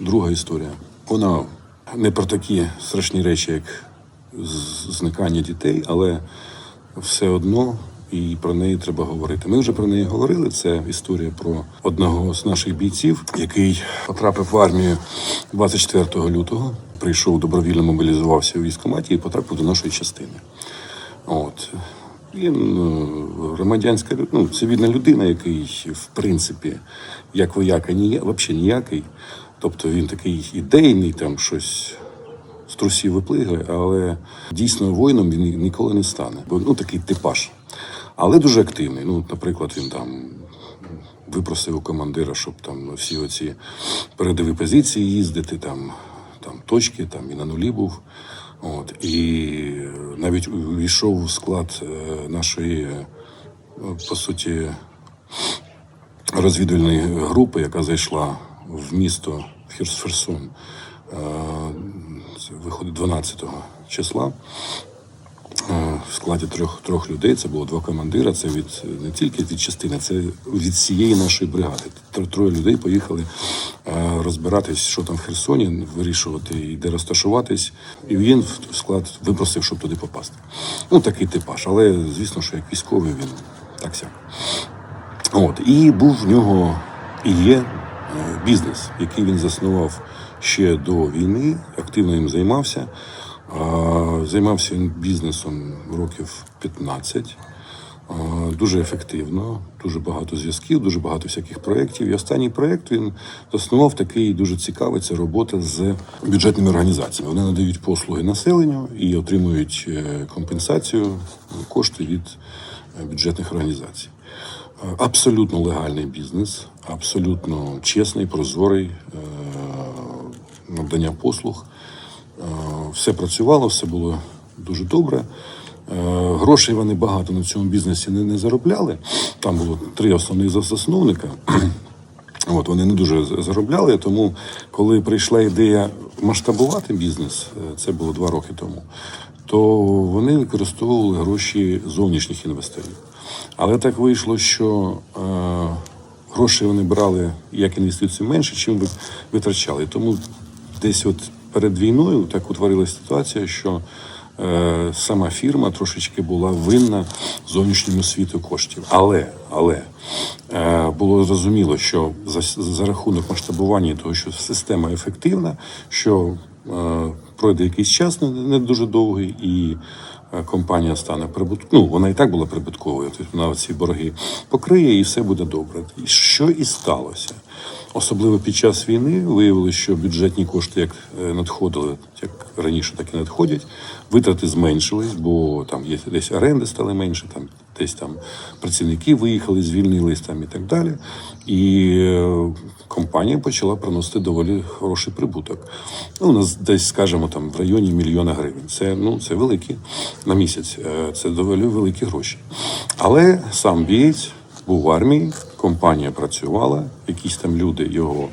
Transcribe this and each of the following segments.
Друга історія. Вона не про такі страшні речі, як зникання дітей, але все одно і про неї треба говорити. Ми вже про неї говорили. Це історія про одного з наших бійців, який потрапив в армію 24 лютого. Прийшов добровільно мобілізувався у військкоматі і потрапив до нашої частини. От. Він е, громадянська ну, цивільна людина, який, в принципі, як вояка, ні, взагалі ніякий. Тобто він такий ідейний, там щось з трусів виплигає, але дійсно воїном він ніколи не стане. Бо ну такий типаж. Але дуже активний. Ну, наприклад, він там випросив у командира, щоб там всі оці передові позиції їздити, там, там точки, там і на нулі був. От, і навіть увійшов у склад е, нашої, е, по суті, розвідувальної групи, яка зайшла в місто Херсон. Е, виходить 12 числа. Е, В складі трьох трьох людей це було два командира. Це від не тільки від частини, це від всієї нашої бригади. Троє людей поїхали е, розбиратись, що там в Херсоні, вирішувати і де розташуватись. І він в склад випросив, щоб туди попасти. Ну такий типаж, але звісно, що як військовий він так сяк. От і був в нього і є бізнес, який він заснував ще до війни, активно їм займався. Займався він бізнесом років 15. Дуже ефективно, дуже багато зв'язків, дуже багато всяких проєктів. І останній проєкт він заснував такий дуже цікавий. Це робота з бюджетними організаціями. Вони надають послуги населенню і отримують е, компенсацію, кошти від е, бюджетних організацій. Абсолютно легальний бізнес, абсолютно чесний, прозорий е, надання послуг. Е, Все працювало, все було дуже добре. Е, Грошей вони багато на цьому бізнесі не, не заробляли. Там було три основних засновника. От вони не дуже заробляли, тому коли прийшла ідея масштабувати бізнес, це було два роки тому, то вони використовували гроші зовнішніх інвесторів. Але так вийшло, що е, гроші вони брали як інвестицію менше, ви- витрачали. Тому десь от перед війною так утворилася ситуація, що е, сама фірма трошечки була винна зовнішньому світу коштів. Але, але е, було зрозуміло, що за, за рахунок масштабування того, що система ефективна, що е, пройде якийсь час не, не дуже довгий, і компанія стане прибутковою. Ну, вона і так була прибутковою, тобто вона ці борги покриє і все буде добре. І що і сталося? Особливо під час війни виявилося, що бюджетні кошти як е, надходили, як раніше, так і надходять. Витрати зменшились, бо там є десь оренди стали менше, там десь там працівники виїхали, звільнились там і так далі. І е, компанія почала приносити доволі хороший прибуток. Ну, у нас десь, скажімо, там в районі мільйона гривень. Це ну це великі на місяць. е, Це доволі великі гроші. Але сам бієць був в армії, компанія працювала, якісь там люди, його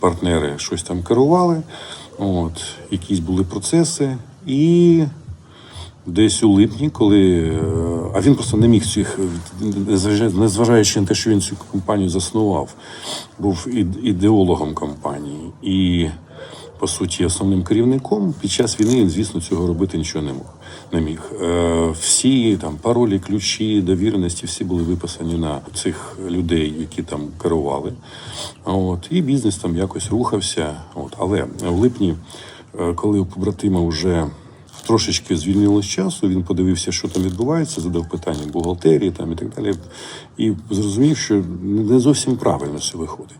партнери щось там керували, от, якісь були процеси. І десь у липні, коли. е, А він просто не міг цих, незважаючи- на те, що він цю компанію заснував, був ідеологом компанії і, по суті, основним керівником. Під час війни він, звісно, цього робити нічого не мог. Не міг. Е, Всі там паролі, ключі, довіреності, всі були виписані на цих людей, які там керували. От, і бізнес там якось рухався. От, але в липні, е, коли у побратима вже трошечки звільнилось часу, він подивився, що там відбувається, задав питання бухгалтерії там і так далі, і зрозумів, що не зовсім правильно все виходить.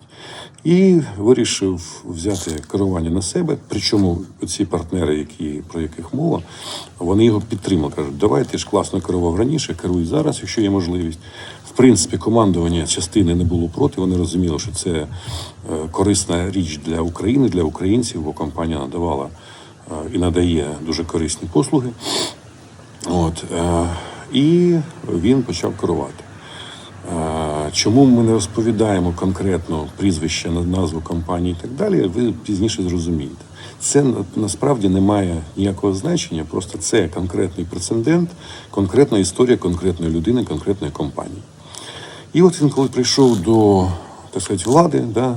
І вирішив взяти керування на себе. Причому ці партнери, які, про яких мова, вони його підтримали. Кажуть, давай ти ж класно керував раніше, керуй зараз, якщо є можливість. В принципі, командування частини не було проти. Вони розуміли, що це е, корисна річ для України, для українців, бо компанія надавала і надає дуже корисні послуги. От, е, і він почав керувати. Е, Чому ми не розповідаємо конкретно прізвище на назву компанії і так далі, ви пізніше зрозумієте. Це насправді не має ніякого значення, просто це конкретний прецедент, конкретна історія конкретної людини, конкретної компанії. І от він, коли прийшов до так сказати, влади, да,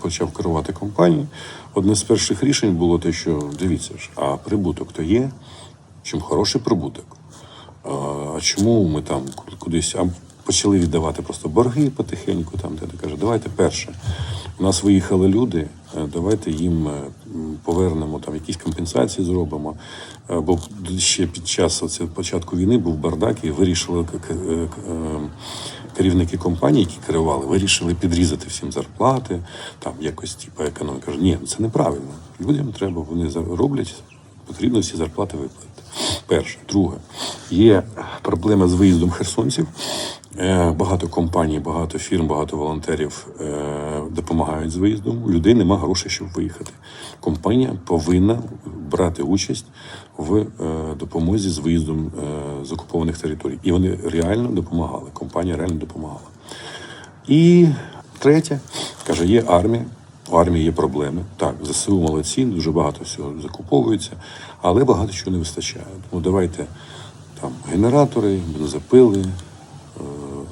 почав керувати компанією, одне з перших рішень було те, що дивіться ж, а прибуток то є, чим хороший прибуток. А чому ми там кудись а почали віддавати просто борги потихеньку? Там де каже, давайте перше. У нас виїхали люди, е, давайте їм е, повернемо там якісь компенсації зробимо. Е, Бо ще під час оце, початку війни був бардак і вирішили керівники компаній, які керували, вирішили підрізати всім зарплати, там якось типу економіка. Кажу, ні, це неправильно. Людям треба, вони роблять, потрібно всі зарплати виплатити. Перше, друге, є проблема з виїздом херсонців. Е, Багато компаній, багато фірм, багато волонтерів е, допомагають з виїздом. У людей нема грошей, щоб виїхати. Компанія повинна брати участь в е, допомозі з виїздом з окупованих територій. І вони реально допомагали. Компанія реально допомагала. І третє, каже, є армія. У армії є проблеми. Так, ЗСУ молодці, дуже багато всього закуповується, але багато чого не вистачає. Тому давайте там генератори, бензопили,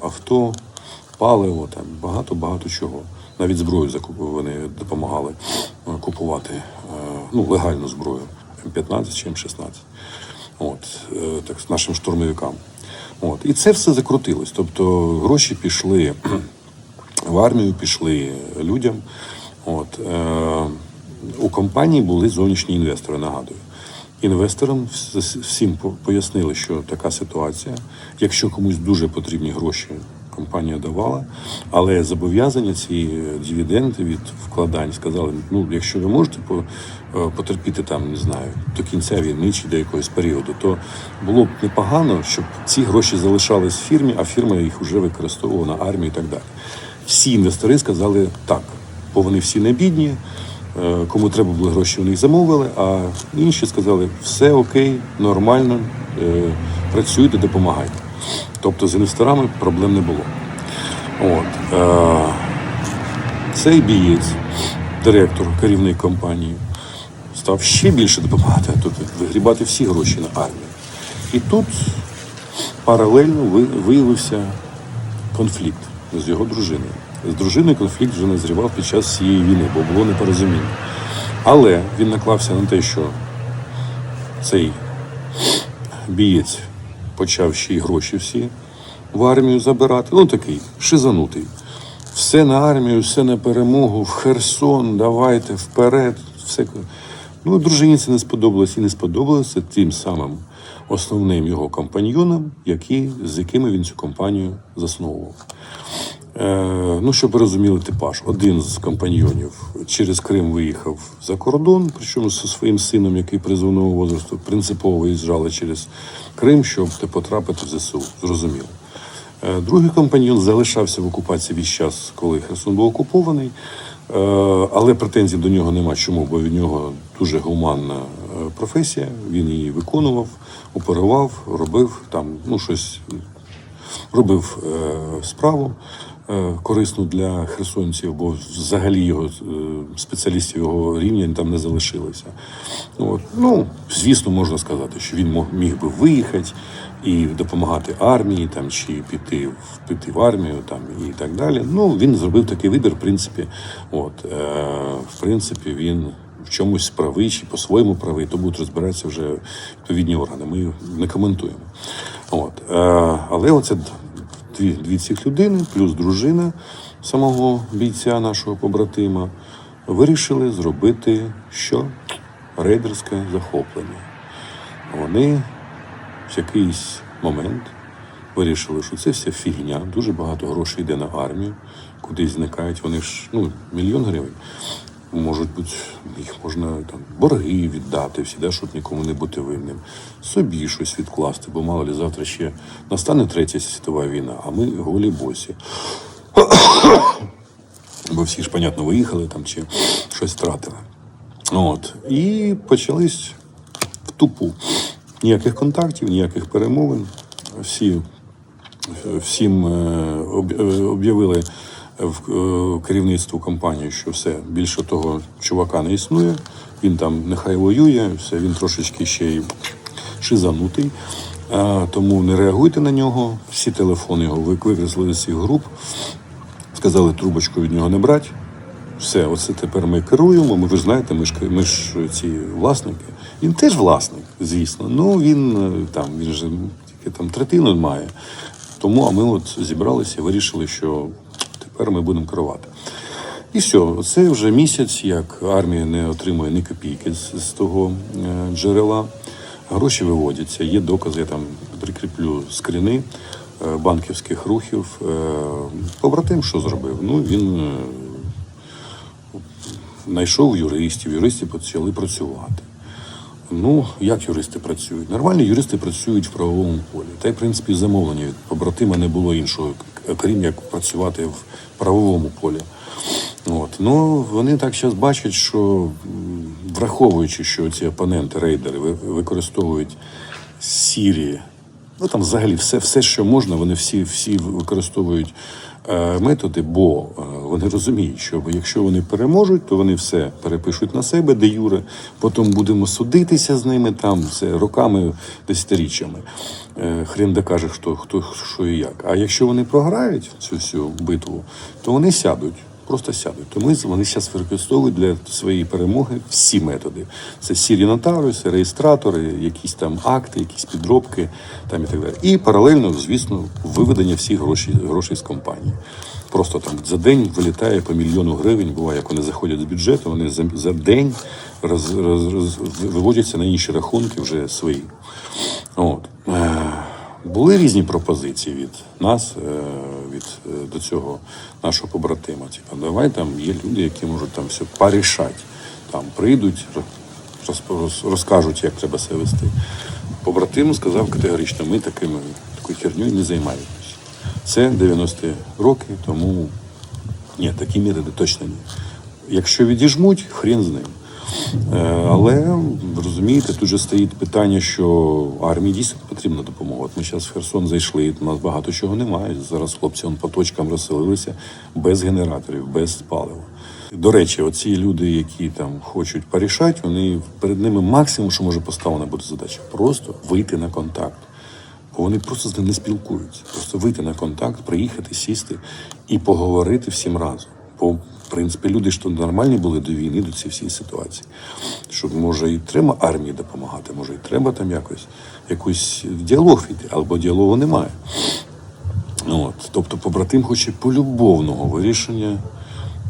авто, паливо, там багато-багато чого. Навіть зброю вони допомагали е, купувати, е, ну, легальну зброю М15 чи М16. От, е, так, нашим штурмовикам. От. І це все закрутилось. Тобто гроші пішли в армію, пішли людям. От, е, у компанії були зовнішні інвестори, нагадую. Інвесторам всім пояснили, що така ситуація. Якщо комусь дуже потрібні гроші, компанія давала, але зобов'язання ці дивіденди від вкладань сказали: ну, якщо ви можете е, потерпіти там, не знаю, до кінця війни чи до якогось періоду, то було б непогано, щоб ці гроші залишались в фірмі, а фірма їх вже використовувала на армію і так далі. Всі інвестори сказали так, бо вони всі не бідні. Е, Кому треба були гроші, вони їх замовили, а інші сказали, все окей, нормально, е, працюйте, допомагайте. Тобто з інвесторами проблем не було. От. Е, Цей бієць, директор, керівник компанії, став ще більше допомагати, тобто вигрібати всі гроші на армію. І тут паралельно виявився конфлікт з його дружиною. З дружиною конфлікт вже назрівав під час цієї війни, бо було непорозуміння. Але він наклався на те, що цей бієць почав ще й гроші всі в армію забирати. Ну такий шизанутий. Все на армію, все на перемогу, в Херсон, давайте вперед. Все. Ну, дружині це не сподобалось і не сподобалося тим самим основним його компаньйонам, які, з якими він цю компанію засновував. Е, ну, щоб ви розуміли типаж, один з компаньйонів через Крим виїхав за кордон, причому зі своїм сином, який призовного возрасту, принципово виїжджали через Крим, щоб потрапити в ЗСУ. Зрозуміло. Е, Другий компаньйон залишався в окупації весь час, коли Херсон був окупований. Е, Але претензій до нього нема. Чому? Бо від нього дуже гуманна професія. Він її виконував, оперував, робив там, ну щось робив е, справу е, корисну для херсонців, бо взагалі його е, спеціалістів його рівня там не залишилося. От. Ну, звісно, можна сказати, що він міг би виїхати і допомагати армії, там, чи піти, в- піти в армію там, і так далі. Ну, він зробив такий вибір, в принципі. От, е, в принципі, він в чомусь правий чи по-своєму правий, то будуть розбиратися вже відповідні органи. Ми не коментуємо. От. Е, але оце дві, дві цих людини, плюс дружина самого бійця, нашого побратима, вирішили зробити що? Рейдерське захоплення. Вони в якийсь момент вирішили, що це вся фігня, дуже багато грошей йде на армію, кудись зникають. Вони ж ну, мільйон гривень. Можуть бути, їх можна там борги віддати всі, да, щоб нікому не бути винним, собі щось відкласти, бо мало ли завтра ще настане третя світова війна, а ми голі босі. Бо всі ж, понятно, виїхали там чи щось втратили. От. І почались в тупу. Ніяких контактів, ніяких перемовин. Всі, всім е, е, об'явили в е, керівництву компанії, що все, більше того чувака не існує. Він там нехай воює, все, він трошечки ще й шизанутий. Е, Тому не реагуйте на нього. Всі телефони його вик- з цих груп. Сказали трубочку від нього не брати. все, оце тепер ми керуємо. Ми ви знаєте, ми ж ми ж ці власники. Він теж власник, звісно. Ну він е, там він же тільки там третину має. Тому а ми от зібралися вирішили, що тепер ми будемо керувати. І все, це вже місяць, як армія не отримує ні копійки з, з того е, джерела. Гроші виводяться, є докази, я там прикріплю скріни е, банківських рухів. Е, побратим що зробив? Ну він знайшов юристів, юристи почали працювати. Ну, як юристи працюють? Нормальні юристи працюють в правовому полі. Та й, в принципі, замовлення від побратима не було іншого, крім як працювати в правовому полі. От. Ну, вони так зараз бачать, що враховуючи, що ці опоненти, рейдери ви- використовують сірі, ну там взагалі все, все що можна, вони всі, всі використовують е, методи, бо е, вони розуміють, що якщо вони переможуть, то вони все перепишуть на себе, де юре, потім будемо судитися з ними там все роками, десятиріччями. Е, хрен докаже, хто, хто що і як. А якщо вони програють цю всю битву, то вони сядуть. Просто сядуть. Тому вони зараз використовують для своєї перемоги всі методи. Це сірі нотаріуси, реєстратори, якісь там акти, якісь підробки там і так далі. І паралельно, звісно, виведення всіх грошей, грошей з компанії. Просто там за день вилітає по мільйону гривень. Буває, як вони заходять з бюджету, вони за, за день роз, роз, роз, виводяться на інші рахунки вже свої. От. Були різні пропозиції від нас, е, від е, до цього нашого побратима. Типа, давай там є люди, які можуть там все порішати. Там прийдуть, роз, роз, розкажуть, як треба себе вести. Побратим сказав категорично, ми такими такою херньою не займаємось. Це 90-ті роки, тому ні, такі методи точно ні. Якщо відіжмуть, хрін з ним. Е, Але розумієте, тут же стоїть питання, що армії дійсно потрібна допомога. Ми зараз в Херсон зайшли, у нас багато чого немає. Зараз хлопці по точкам розселилися без генераторів, без палива. До речі, оці люди, які там хочуть порішати, вони перед ними максимум, що може поставлена бути задача, просто вийти на контакт. Бо вони просто з ним не спілкуються. Просто вийти на контакт, приїхати, сісти і поговорити всім разом. Принципі, люди ж то нормальні були до війни, до цієї всієї ситуації. Що може і треба армії допомагати, може і треба там якось якийсь діалог війти, або діалогу немає. От. Тобто побратим хоче полюбовного вирішення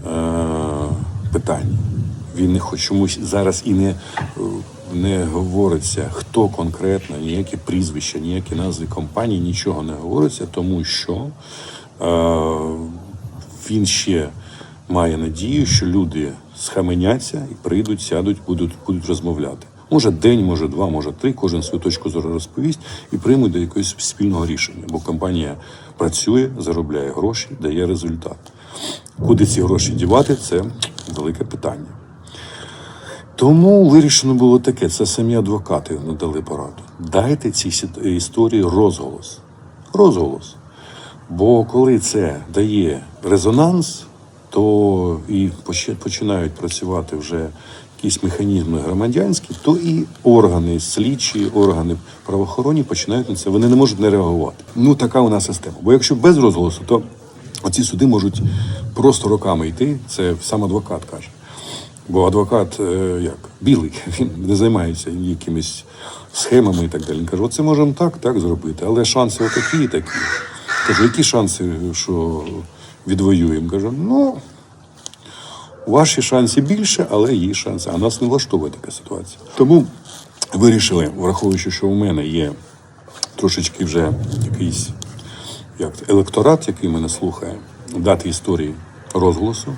е- питань. Він не хоче чомусь зараз і не, не говориться, хто конкретно, ніякі прізвища, ніякі назви компаній, нічого не говориться, тому що е- він ще має надію, що люди схаменяться і прийдуть, сядуть, будуть, будуть розмовляти. Може день, може два, може три, кожен свою точку зору розповість і приймуть до якогось спільного рішення. Бо компанія працює, заробляє гроші, дає результат. Куди ці гроші дівати, це велике питання. Тому вирішено було таке: це самі адвокати надали пораду. Дайте цій історії розголос. Розголос. Бо коли це дає резонанс, то і починають працювати вже якісь механізми громадянські, то і органи слідчі, органи правоохоронні починають на це. Вони не можуть не реагувати. Ну така у нас система. Бо якщо без розголосу, то оці суди можуть просто роками йти. Це сам адвокат каже. Бо адвокат е, як білий, він не займається якимись схемами і так далі. Він каже, оце можемо так, так зробити, але шанси отакі і такі. Кажу, які шанси, що відвоюємо? Кажу, ну ваші шанси більше, але її шанси. А нас не влаштовує така ситуація. Тому вирішили, враховуючи, що у мене є трошечки вже якийсь як електорат, який мене слухає, дати історії розголосу.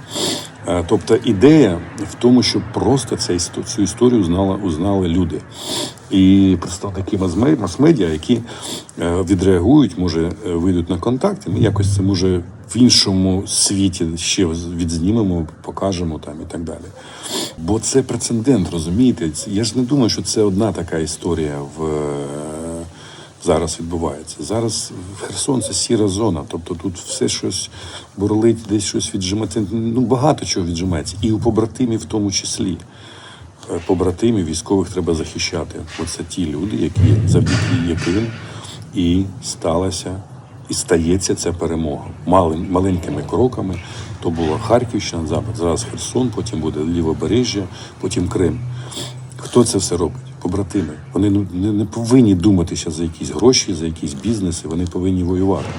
Е, Тобто ідея в тому, щоб просто цю історію знала, узнали люди. І представники мас-медіа, які е, відреагують, може, е, вийдуть на контакт, і ми якось це може в іншому світі ще відзнімемо, покажемо там і так далі. Бо це прецедент, розумієте? Я ж не думаю, що це одна така історія в. Зараз відбувається. Зараз Херсон це сіра зона, тобто тут все щось бурлить, десь щось віджимається. Ну багато чого віджимається, і у побратимів в тому числі. Е, Побратимів військових треба захищати. Оце ті люди, які завдяки яким і сталася і стається ця перемога Малень, маленькими кроками. То була Харківщина, зараз Херсон, потім буде Лівобережжя, потім Крим. Хто це все робить? Побратими. Вони ну, не, не повинні думати ще за якісь гроші, за якісь бізнеси, вони повинні воювати.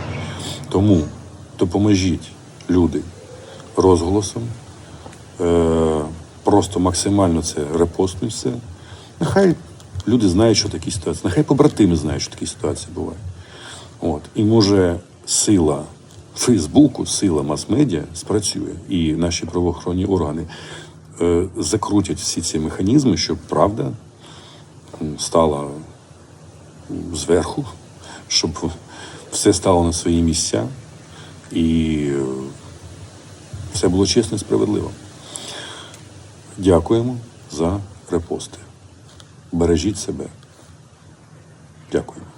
Тому допоможіть люди розголосом, е, просто максимально це репостнуть все. Нехай люди знають, що такі ситуації, нехай побратими знають, що такі ситуації бувають. От. І може сила Фейсбуку, сила мас-медіа спрацює, і наші правоохоронні органи е, закрутять всі ці механізми, щоб правда стала зверху, щоб все стало на свої місця і все було чесно і справедливо. Дякуємо за репости. Бережіть себе. Дякуємо.